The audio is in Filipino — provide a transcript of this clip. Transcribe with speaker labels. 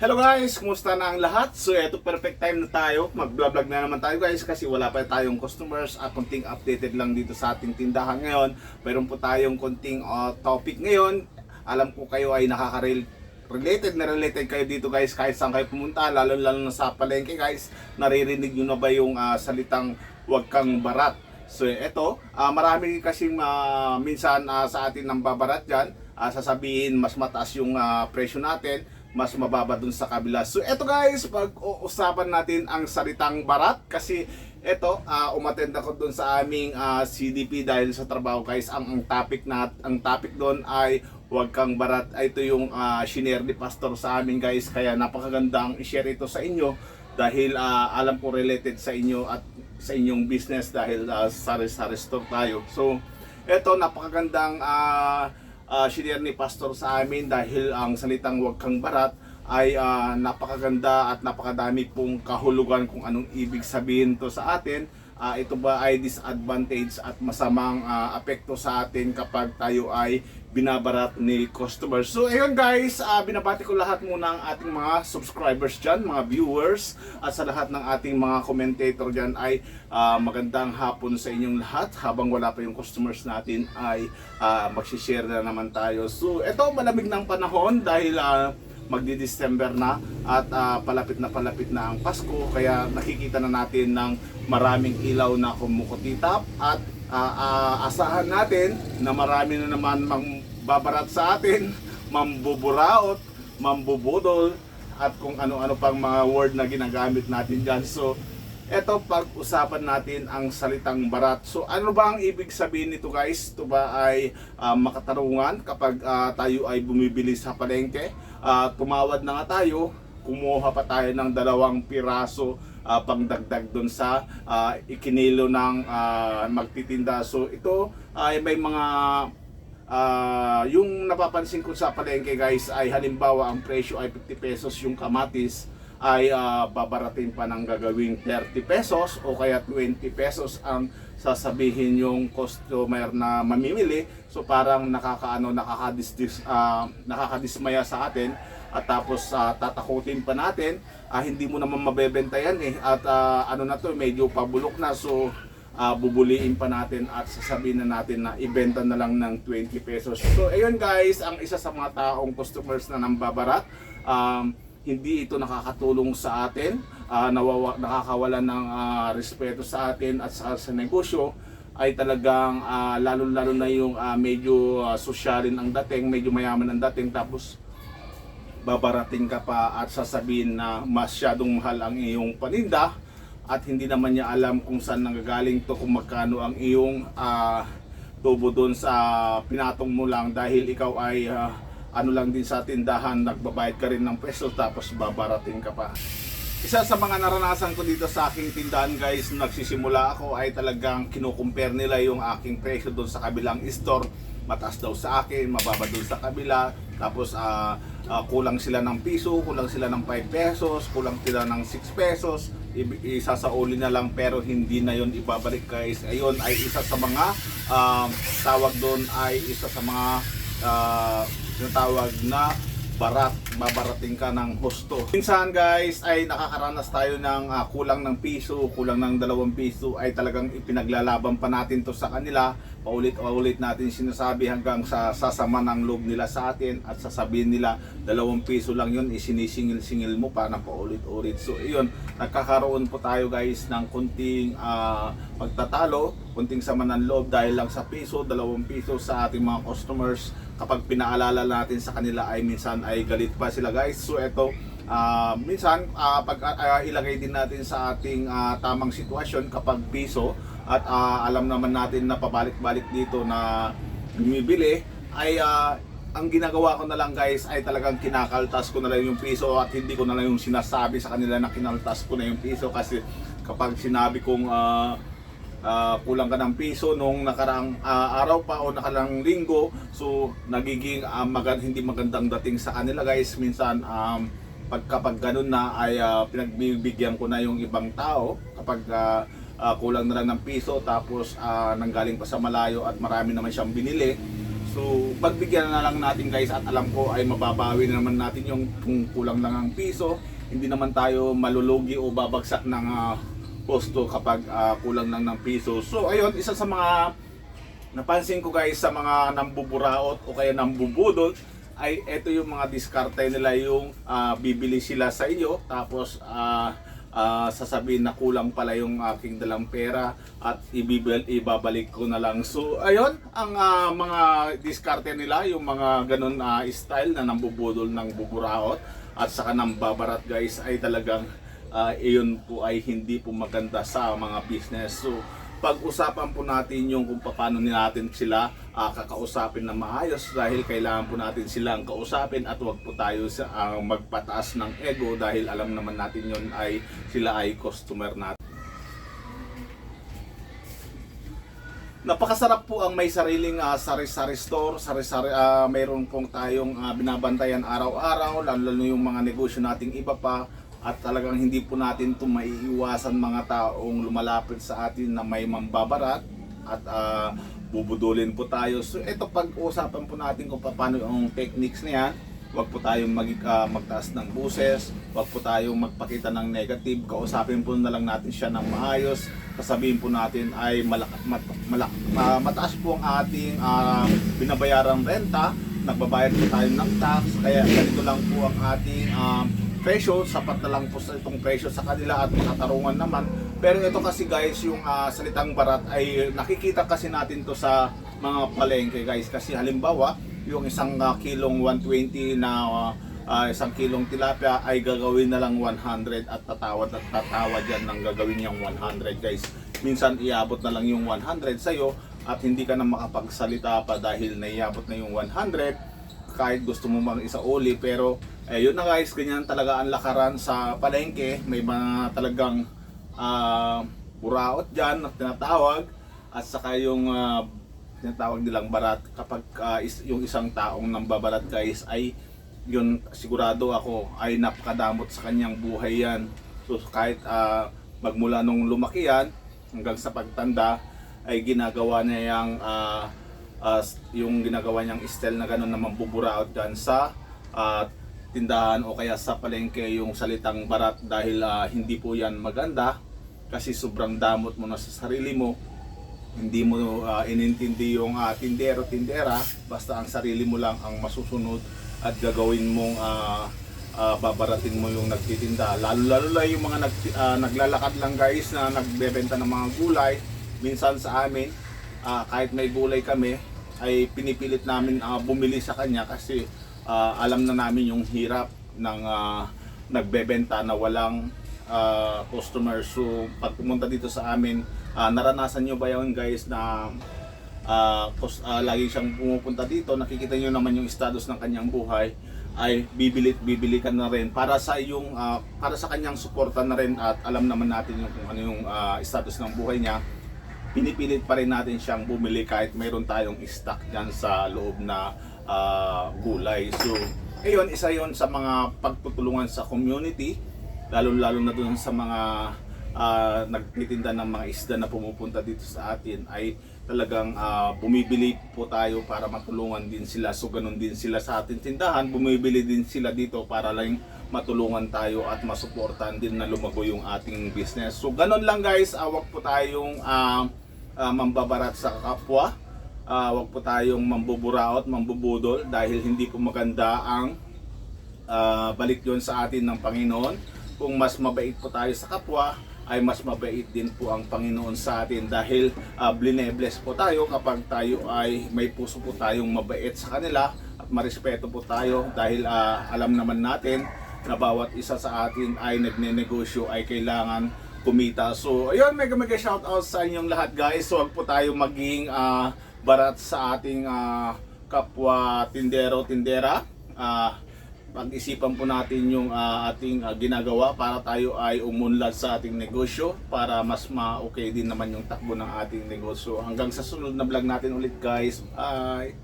Speaker 1: Hello guys, kumusta na ang lahat? So eto perfect time na tayo. Mag-vlog na naman tayo guys kasi wala pa tayong customers at konting updated lang dito sa ating tindahan ngayon. Mayroon po tayong konting uh, topic ngayon. Alam ko kayo ay nakaka related na related kayo dito guys kahit saan kayo pumunta lalo lalo na sa palengke guys naririnig nyo na ba yung ah, salitang wag kang barat so eto ah, marami kasing ah, minsan ah, sa atin nang babarat dyan ah, sasabihin mas mataas yung ah, presyo natin mas mababa dun sa kabila. So eto guys, pag-uusapan natin ang salitang barat kasi eto uh, umattend ako dun sa aming ah, CDP dahil sa trabaho guys. Ang, ang topic na ang topic doon ay huwag kang barat. Ay, Ito yung uh, shinare ni pastor sa amin guys. Kaya napakagandang i-share ito sa inyo dahil ah, alam ko related sa inyo at sa inyong business dahil uh, sa, sa restore tayo. So eto napakagandang ah uh, shinare ni pastor sa amin dahil ang salitang huwag kang barat ay ah, napakaganda at napakadami pong kahulugan kung anong ibig sabihin to sa atin. Ah, ito ba ay disadvantage at masamang ah, apekto sa atin kapag tayo ay binabarat ni customers. So ayun guys, ah, binabati ko lahat muna ang ating mga subscribers dyan, mga viewers at sa lahat ng ating mga commentator dyan ay ah, magandang hapon sa inyong lahat habang wala pa yung customers natin ay uh, magsishare na naman tayo. So ito malamig ng panahon dahil ah, magdi-December na at ah, palapit na palapit na ang Pasko kaya nakikita na natin ng maraming ilaw na kumukutitap at ah, ah, asahan natin na marami na naman magbabarat sa atin, mambuburaot, mambubudol at kung ano-ano pang mga word na ginagamit natin dyan. So, eto pag-usapan natin ang salitang barat. So ano ba ang ibig sabihin nito guys? Ito ba ay ah, makatarungan kapag ah, tayo ay bumibili sa palengke? Ah, tumawad na nga tayo, kumuha pa tayo ng dalawang piraso ah, pangdagdag doon sa ah, ikinilo ng ah, magtitinda. So ito ay may mga Ah, yung napapansin ko sa palengke guys ay halimbawa ang presyo ay 50 pesos yung kamatis ay ah, babaratin pa ng gagawing 30 pesos o kaya 20 pesos ang sasabihin yung customer na mamimili. So parang nakakaano nakakadis ah, nakakadismaya sa atin at tapos ah, tatakutin pa natin. Ah, hindi mo naman mabebenta yan eh. At ah, ano na to medyo pabulok na. So ah, bubuliin pa natin at sasabihin na natin na ibenta na lang ng 20 pesos. So ayun guys, ang isa sa mga taong customers na nambabarat, um, hindi ito nakakatulong sa atin, ah, nawawa, nakakawala ng ah, respeto sa atin at sa, sa negosyo ay talagang ah, lalo-lalo na yung ah, medyo ah, sosyalin ang dating, medyo mayaman ang dating. Tapos babarating ka pa at sasabihin na masyadong mahal ang iyong paninda at hindi naman niya alam kung saan nanggagaling to kung magkano ang iyong ah, tubo doon sa pinatong mo lang dahil ikaw ay ah, ano lang din sa tindahan nagbabayad ka rin ng peso tapos babarating ka pa. Isa sa mga naranasan ko dito sa aking tindahan guys nagsisimula ako ay talagang kinukumpare nila yung aking presyo doon sa kabilang store. Mataas daw sa akin, mababa doon sa kabila. Tapos ah, ah, kulang sila ng piso, kulang sila ng 5 pesos, kulang sila ng 6 pesos. I- isasauli na lang pero hindi na yon ibabalik guys. Ayun ay isa sa mga um, tawag doon ay isa sa mga uh, tinatawag na barat. Babarating ka ng husto. Minsan guys ay nakakaranas tayo ng ah, kulang ng piso kulang ng dalawang piso ay talagang ipinaglalaban pa natin to sa kanila. Paulit-ulit natin sinasabi hanggang sa sasama ng loob nila sa atin at sasabihin nila dalawang piso lang yun isinisingil-singil mo pa na paulit-ulit so iyon nagkakaroon po tayo guys ng kunting ah, pagtatalo kunting sama ng loob dahil lang sa piso dalawang piso sa ating mga customers kapag pinaalala natin sa kanila ay minsan ay galit pa sila guys. So eto ah, minsan ah, pag ah, ilagay din natin sa ating ah, tamang sitwasyon kapag piso at ah, alam naman natin na pabalik-balik dito na bumibili ay ah, ang ginagawa ko na lang guys ay talagang kinakaltas ko na lang yung piso at hindi ko na lang yung sinasabi sa kanila na kinaltas ko na yung piso kasi kapag sinabi kong ah, ah, kulang ka ng piso nung nakaraang ah, araw pa o nakaraang linggo. So nagiging ah, magand- hindi magandang dating sa kanila guys. Minsan um, pag kapag ganun na ay ah, pinagbibigyan ko na yung ibang tao. Kapag ah, ah, kulang na lang ng piso tapos ah, nanggaling pa sa malayo at marami naman siyang binili. So, pagbigyan na lang natin guys at alam ko ay mababawi na naman natin yung kung kulang lang ang piso. Hindi naman tayo malulugi o babagsak ng ah, posto kapag ah, kulang lang ng piso. So, ayun, isa sa mga napansin ko guys sa mga nambuburaot o kaya nambubudol ay ito yung mga diskarte nila yung ah, bibili sila sa inyo tapos ah, ah, sasabihin na kulang pala yung aking dalang pera at ibibel, ibabalik ko na lang. So ayun, ang ah, mga diskarte nila yung mga ganun ah, style na nambubudol ng buburaot at saka nambabarat guys ay talagang ah, iyon po ay hindi po maganda sa mga business. So pag-usapan po natin yung kung paano natin sila ah, kakausapin na maayos dahil kailangan po natin silang kausapin at wag po tayo sa ah, magpataas ng ego dahil alam naman natin yon ay sila ay customer natin. Napakasarap po ang may sariling ah, sari-sari store, sari-sari ah, mayroon pong tayong ah, binabantayan araw-araw, lalo lalo yung mga negosyo nating iba pa at talagang hindi po natin ito maiiwasan mga taong lumalapit sa atin na may mambabarat at ah, bubudulin po tayo. So ito pag-uusapan po natin kung paano yung techniques na yan. Huwag po tayong mag, ah, magtaas ng buses, huwag po tayong magpakita ng negative, kausapin po na lang natin siya ng maayos, sasabihin po natin ay malak, mat, malak, ma- mataas po ang ating ah, binabayarang renta, nagbabayad po tayo ng tax, kaya ganito lang po ang ating um, presyo, sapat na lang po sa itong presyo sa kanila at makatarungan naman. Pero ito kasi guys, yung ah, salitang barat ay nakikita kasi natin to sa mga palengke guys. Kasi halimbawa, yung isang ah, kilong 120 na ah, ah, isang kilong tilapia ay gagawin na lang 100 at tatawad at tatawad yan ng gagawin niyang 100 guys. Minsan iabot na lang yung 100 sa'yo at hindi ka na makapagsalita pa dahil naiabot na yung 100 kahit gusto mo mang isauli pero eh, yun na guys ganyan talaga ang lakaran sa palengke. May mga talagang ah, buraot dyan na tinatawag. At saka yung ah, tinatawag nilang barat. Kapag ah, is, yung isang taong nambabarat guys ay yun sigurado ako ay napakadamot sa kanyang buhay yan. So kahit ah, magmula nung lumaki yan hanggang sa pagtanda ay ginagawa niya yung ah, ah, yung ginagawa niyang style na gano'n na mambuburaot dyan sa ah, tindahan o kaya sa palengke yung salitang barat dahil ah, hindi po yan maganda kasi sobrang damot mo na sa sarili mo. Hindi mo ah, inintindi yung ah, tindero tindera. Basta ang sarili mo lang ang masusunod at gagawin mong ah, ah, babaratin mo yung nagtitinda. Lalo lalo na yung mga nag, ah, naglalakad lang guys na nagbebenta ng mga gulay. Minsan sa amin ah, kahit may gulay kami ay pinipilit namin ah, bumili sa kanya kasi ah, alam na namin yung hirap ng ah, nagbebenta na walang ah, customer. So pag pumunta dito sa amin, ah, naranasan nyo ba yun guys na kos, ah, lagi siyang pumupunta dito, nakikita nyo naman yung status ng kanyang buhay ay bibili bibili ka na rin para sa yung ah, para sa kanyang suporta na rin at alam naman natin yung kung ano yung ah, status ng buhay niya pinipilit pa rin natin siyang bumili kahit mayroon tayong stock dyan sa loob na ah, gulay. So, ayun, isa yon sa mga pagtutulungan sa community, lalo-lalo na dun sa mga ah, nagtitinda ng mga isda na pumupunta dito sa atin ay talagang ah, bumibili po tayo para matulungan din sila. So, ganun din sila sa ating tindahan, bumibili din sila dito para lang matulungan tayo at masuportan din na lumago yung ating business. So ganun lang guys, awag po tayong ah, ah, mambabarat sa kapwa. Ah, wag po tayong mambuburaot, mambubudol dahil hindi po maganda ang ah, balik yon sa atin ng Panginoon. Kung mas mabait po tayo sa kapwa, ay mas mabait din po ang Panginoon sa atin dahil uh, blinebless po tayo kapag tayo ay may puso po tayong mabait sa kanila at marespeto po tayo dahil ah, alam naman natin na bawat isa sa atin ay nagnenegosyo ay kailangan kumita. So, ayun, mega mega shout out sa inyong lahat guys. So, wag po tayo maging ah, barat sa ating ah, kapwa tindero, tindera. Ah, pag-isipan po natin yung ah, ating ah, ginagawa para tayo ay umunlad sa ating negosyo para mas ma-okay din naman yung takbo ng ating negosyo. Hanggang sa sunod na vlog natin ulit guys. Bye!